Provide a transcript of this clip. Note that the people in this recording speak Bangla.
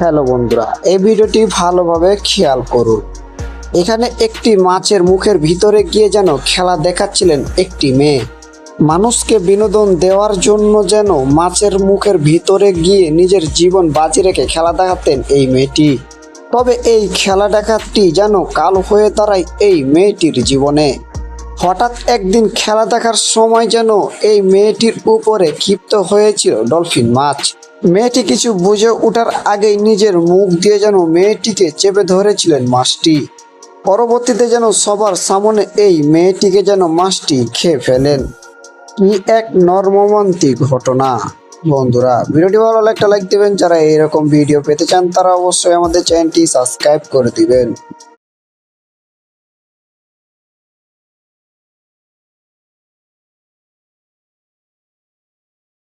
হ্যালো বন্ধুরা, এই ভিডিওটি ভালোভাবে খেয়াল করুন। এখানে একটি মাছের মুখের ভিতরে গিয়ে যেন খেলা দেখাচ্ছিলেন একটি মেয়ে। মানুষকে বিনোদন দেওয়ার জন্য যেন মাছের মুখের ভিতরে গিয়ে নিজের জীবন বাজি রেখে খেলা দেখাতেন এই মেয়েটি। তবে এই খেলা দেখাটি যেন কাল হয়ে দাঁড়ায় এই মেয়েটির জীবনে। হঠাৎ একদিন খেলা দেখার সময় যেন এই মেয়েটির উপরে ক্ষিপ্ত হয়েছিল ডলফিন মাছ। মেয়েটি কিছু বুঝে ওঠার আগেই নিজের মুখ দিয়ে যেন মেয়েটিকে চেপে ধরেছিলেন মাছটি। পরবর্তীতে যেন সবার সামনে এই মেয়েটিকে যেন মাছটি খেয়ে ফেলেন। কি এক নর্মমান্তিক ঘটনা। বন্ধুরা, ভিডিওটি ভালো লাগলে একটা লাইক দেবেন। যারা এরকম ভিডিও পেতে চান, তারা অবশ্যই আমাদের চ্যানেলটি সাবস্ক্রাইব করে দিবেন।